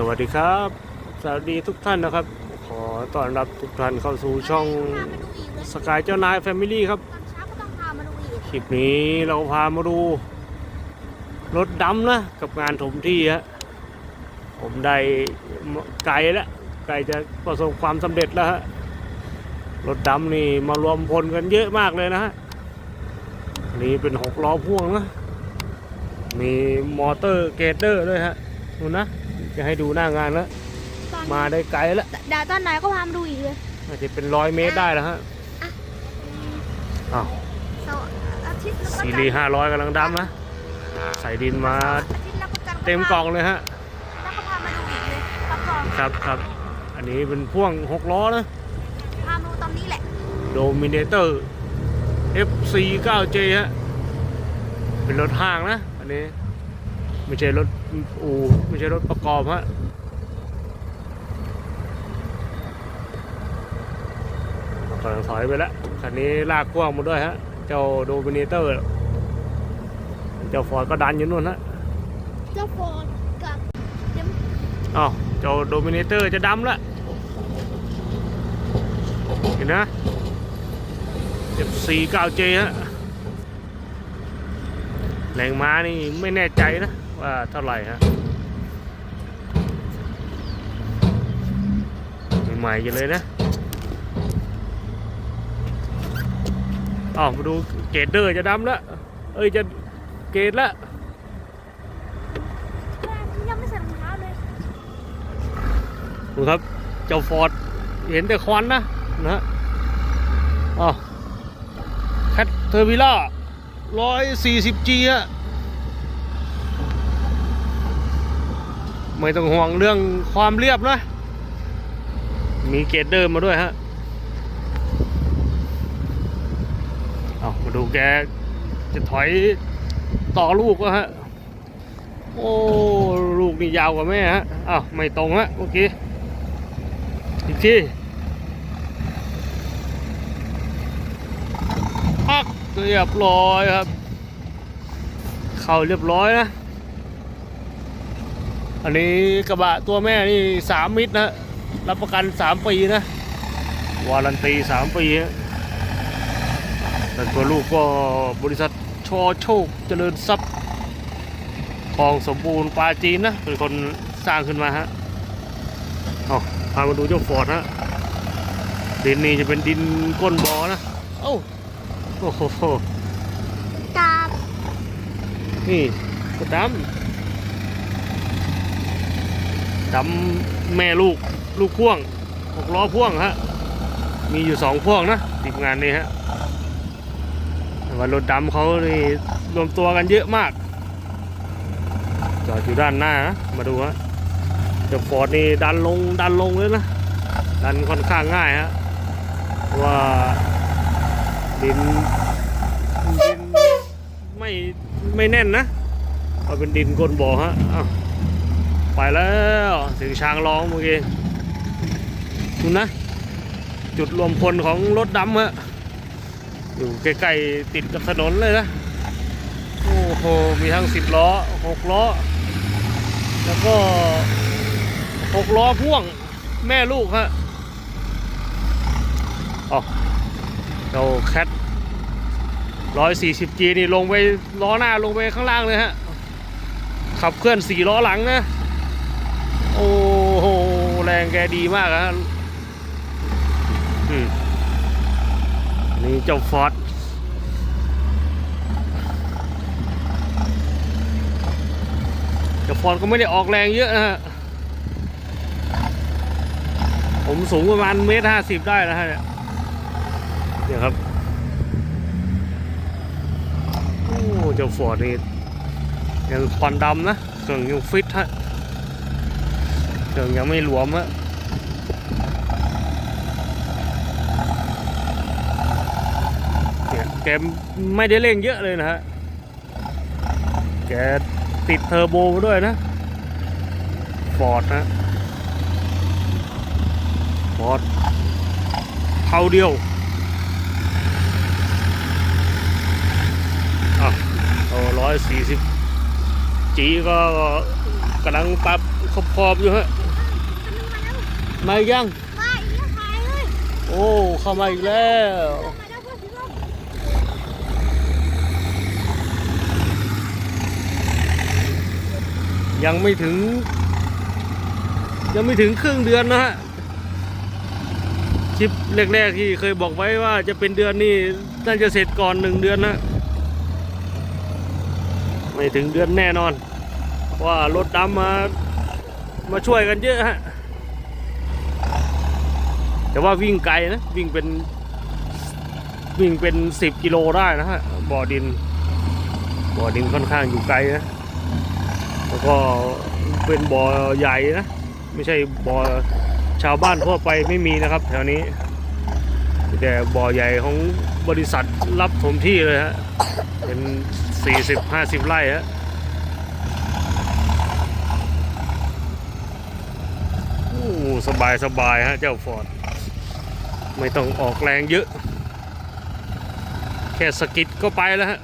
สวัสดีครับ สวัสดีทุกท่านนะครับ ขอต้อนรับทุกท่านเข้าสู่ช่องสกายเจ้านายแฟมิลี่ครับคลิปนี้เราพามาดูรถดำนะ กับงานถมที่ฮะผมได้ไกลแล้วไกลจะประสบความสำเร็จแล้วฮะรถดำนี่มารวมพลกันเยอะมากเลยนะฮะนนี่เป็นหกล้อพ่วงนะมีมอเตอร์เกเตอร์ด้วยฮะดูนะ จะให้ดูหน้างานแล้ว ตอนมาได้ไกลแล้วเดี๋ยวตอนไหนก็พามาดูอีกเลยอาจจะเป็นร้อยเมตรได้แล้วฮะอ้าวเสาร์อาทิตย์แล้วก็ซีรีห้าร้อยกำลังดำนะ ใส่ดินมาอาทิตย์แล้วก็จันทร์เต็มกล่องเลยฮะ แล้วก็พามาดูอีกเลยรับรองครับครับ อันนี้เป็นพ่วงหกล้อนะ พามาดูตอนนี้แหละโดมิเนเตอร์ FC9J ฮะ เป็นรถห้างนะ อันนี้ ไม่ใช่รถ อู่ไม่ใช่รถประกอบฮะกำลังถอยไปแล้วคันนี้ลากกว้างมาด้วยฮะ เจ้าโดมิเนเตอร์ เจ้าฟอร์ดก็ดันอยู่นู่นฮะ เจ้าโฟนกับเดี๋ยวอ้าวเจ้าโดมิเนเตอร์จะดำแล้วเห็นนะ F49J ฮะ แรงม้านี่ไม่แน่ใจนะ ว่าเท่าไหร่ฮะใหม่ๆอยู่เลยนะอ้าวมาดูเกรดเดอร์จะดำแล้วเอ้ยจะเกรดแล้วแม่ที่ยังไม่ใส่รองเท้าเลยดูครับเจ้าฟอร์ดเห็นแต่ควันนะนะฮะอ๋อแคทเทอร์วิล่า ร้อยสี่สิบจีอะไม่ต้องห่วงเรื่องความเรียบนะ มีเกรดเดอร์มาด้วยฮะ เอามาดูแกจะถอยต่อลูกวะฮะ โอ้ ลูกนี่ยาวกว่าแม่ฮะ อ้าว ไม่ตรงฮะเมื่อกี้ อีกทีพัก เรียบร้อยครับ เข้าเรียบร้อยนะ อันนี้กระบะตัวแม่นี่สามมิตรนะ รับประกันสามปีนะ วารันตีสามปีแต่ตัวลูกก็บริษัทชอโชคเจริญทรัพย์ทองสมบูรณ์ปลาจีนนะ เป็นคนสร้างขึ้นมาฮะเอาพามาดูเจ้าฟอร์ดฮะดินนี่จะเป็นดินก้นบ่อนะ เอ้า โอ้โหกาบนี่กระดำดำแม่ลูกลูกพ่วงหกล้อพ่วงฮะ มีอยู่สองพ่วงนะทีมงานนี้ฮะแต่ว่ารถดำเขานี่รวมตัวกันเยอะมาก จอดอยู่ด้านหน้านะมาดูฮะเจ้าฟอร์ดนี่ดันลงดันลงเลยนะดันค่อนข้างง่ายฮะเพราะว่า ดินดินไม่ไม่แน่นนะเพราะเป็นดินก้นบ่อฮะอ้าไปแล้วถึงช้างร้องเมื่อกี้ดูนะ จุดรวมพลของรถดำฮะอยู่ใกล้ๆติดกับถนนเลยนะ โอ้โห มีทั้งสิบล้อหกล้อ แล้วก็หกล้อพ่วงแม่ลูกฮะอ๋อเจ้าแคทร้อยสี่สิบจีนี่ลงไปล้อหน้าลงไปข้างล่างเลยฮะ ขับเคลื่อนสี่ล้อหลังนะ โอ้โห แรงแกดีมากฮะอือนี่เจ้าฟอร์ดแต่ฟอนก็ไม่ได้ออกแรงเยอะนะฮะ ผมสูงประมาณเมตรห้าสิบได้นะฮะเนี่ย เนี่ยครับโอ้เจ้าฟอร์ดนี่ยังควันดำนะเครื่องยังฟิตฮะเครื่องยังไม่หลวมฮะเนี่ยแกไม่ได้เร่งเยอะเลยนะฮะแกติดเทอร์โบมาด้วยนะฟอร์ดนะฟอร์ดเท่าเดียว อะเอาร้อยสี่สิบจีก็กำลังปรับขอบขอบๆอยู่ฮะมันมาแล้วมาอีกยังมาอีกแล้วถ่ายเลยโอ้เข้ามาอีกแล้วมาแล้วเพื่อนพี่น้องยังไม่ถึง ยังไม่ถึงครึ่งเดือนนะฮะคลิปแรกๆที่เคยบอกไว้ว่าจะเป็นเดือนนี่น่าจะเสร็จก่อนหนึ่งเดือนนะ ไม่ถึงเดือนแน่นอน ว่ารถดำมามาช่วยกันเยอะฮะ แต่ว่าวิ่งไกลนะ วิ่งเป็น วิ่งเป็นสิบกิโลได้นะฮะ บ่อดิน บ่อดินค่อนข้างอยู่ไกลนะ แล้วก็เป็นบ่อใหญ่นะ ไม่ใช่บ่อชาวบ้านทั่วไปไม่มีนะครับ แถวนี้ แต่บ่อใหญ่ของ บริษัทรับถมที่เลยฮะ เป็น 40 50 ไร่ฮะโอ้สบายสบายฮะ เจ้าฟอร์ด ไม่ต้องออกแรงเยอะ แค่สกิดก็ไปแล้วฮะ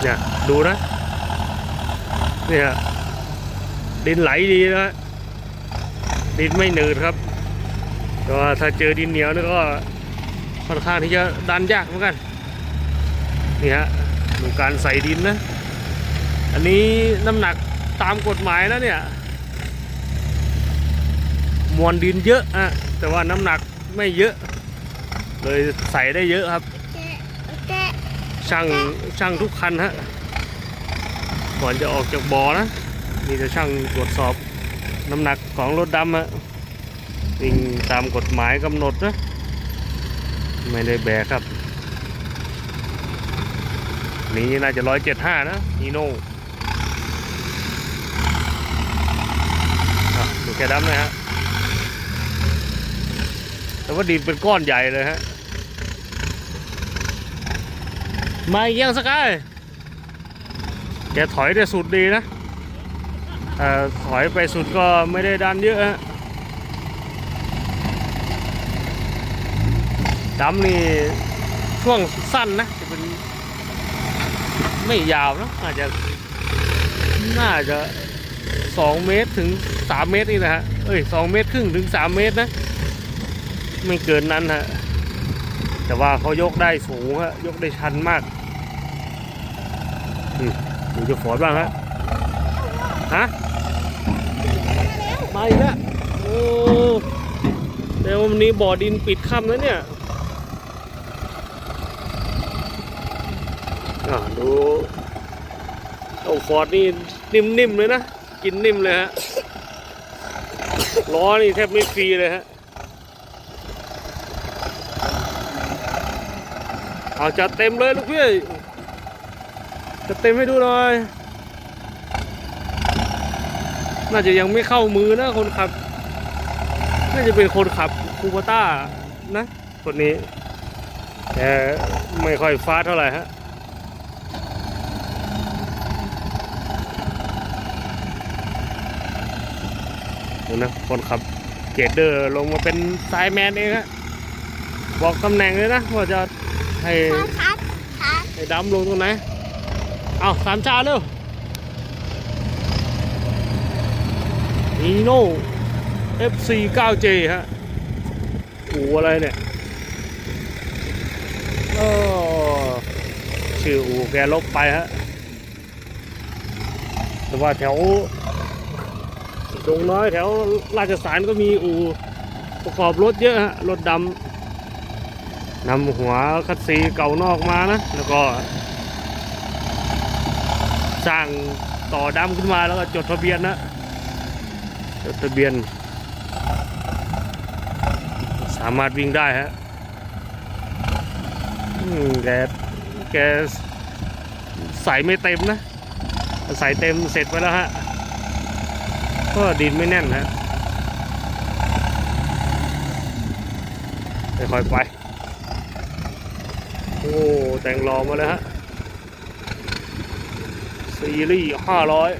เนี่ยดูนะเนี่ยดินไหลดีนะดินไม่หนืดครับ แต่ว่าถ้าเจอดินเหนียวนี่ก็ค่อนข้างที่จะดันยากเหมือนกันนี่ฮะดูการใส่ดินนะ อันนี้น้ำหนักตามกฎหมายแล้วเนี่ยมวลดินเยอะอะแต่ว่าน้ำหนักไม่เยอะ เลยใส่ได้เยอะครับ ช่างช่างทุกคันฮะก่อนจะออกจากบ่อนะมีแต่ช่างตรวจสอบน้ำหนักของรถดำฮะ วิ่งตามกฎหมายกำหนดนะ ไม่ได้แบกครับ นี่น่าจะร้อยเจ็ดห้านะนีโน่ดูแกดำหน่อยฮะ แต่ว่าดินเป็นก้อนใหญ่เลยฮะ มาอีกยังสกายแกถอยได้สุดดีนะถอยไปสุดก็ไม่ได้ดันเยอะฮะ ดำนี่ช่วงสั้นนะจะเป็นไม่ยาวนะอาจจะน่าจะสองเมตรถึงสามเมตรนี่นะฮะเอ้ยสองเมตรครึ่งถึงสามเมตรนะ ไม่เกินนั้นฮะแต่ว่าเขายกได้สูงฮะยกได้ชันมากอืมดูจะฟอดบ้างฮะฮะมาอีกแล้วโอ้เดี๋ยววันนี้บ่อดินปิดค่ำแล้วเนี่ย อ่าดูเอาฟอร์ดนี่นิ่มๆเลยนะ กินนิ่มเลยฮะ ล้อนี่แทบไม่ฟรีเลยฮะเอาจัดเต็มเลยลูกพี่จัดเต็มให้ดูหน่อย น่าจะยังไม่เข้ามือนะคนขับ น่าจะเป็นคนขับคูปต้านะคนนี้ แต่ไม่ค่อยฟาดเท่าไหร่ฮะ ดูนะคนขับเกเดอร์ลงมาเป็นสายแมนเองฮะบอกตำแหน่งเลยนะว่าจะให้ดับครับให้ดำลงตรงไหนเอาสามชาเร็วนีโน่ FC 9J ฮะอูอะไรเนี่ยเออชื่ออูแกลบไปฮะแต่ว่าแถว ดงน้อยแถวราชสารก็มีอู่ประกอบรถเยอะฮะรถดำนำหัวคัดซีเก่านอกมานะ แล้วก็สร้างต่อดำขึ้นมาแล้วก็จดทะเบียนนะ จดทะเบียน สามารถวิ่งได้ฮะแกแกใส่ไม่เต็มนะ ใส่เต็มเสร็จไปแล้วฮะ ก็ดินไม่แน่นฮะค่อยๆไป โอ้แต่งรอมาแล้วฮะ ซีรีส์ห้าร้อย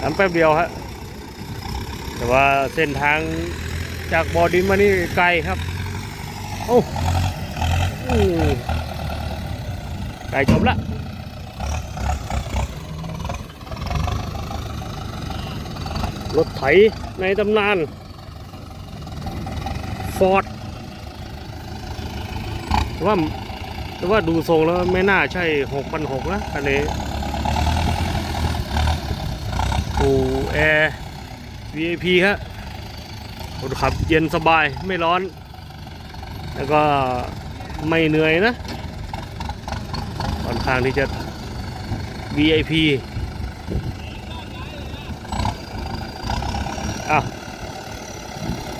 ทำแป๊บเดียวฮะ แต่ว่าเส้นทางจากบอดินมานี่ไกลครับ โอ้ โอ้อืมใกล้จบละรถไถในตำนานฟอร์ดว่าแต่ว่าดูทรงแล้วไม่น่าใช่หกพันหกนะคันนี้โอ้แอร์ VIP ฮะคนขับเย็นสบายไม่ร้อน แล้วก็ไม่เหนื่อยนะ ข้างที่จะ VIP อะ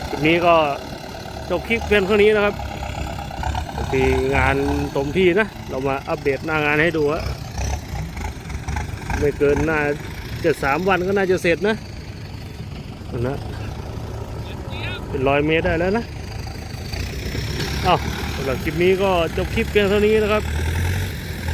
คลิปนี้ก็จบคลิปเพียงเท่านี้นะครับปกติงานตมที่นะ เรามาอัปเดตหน้างานให้ดูฮะไม่เกินน่าจะสามวันก็น่าจะเสร็จนะนะเป็นร้อยเมตรได้แล้วนะอ้าวสำหรับคลิปนี้ก็จบคลิปเพียงเท่านี้นะครับ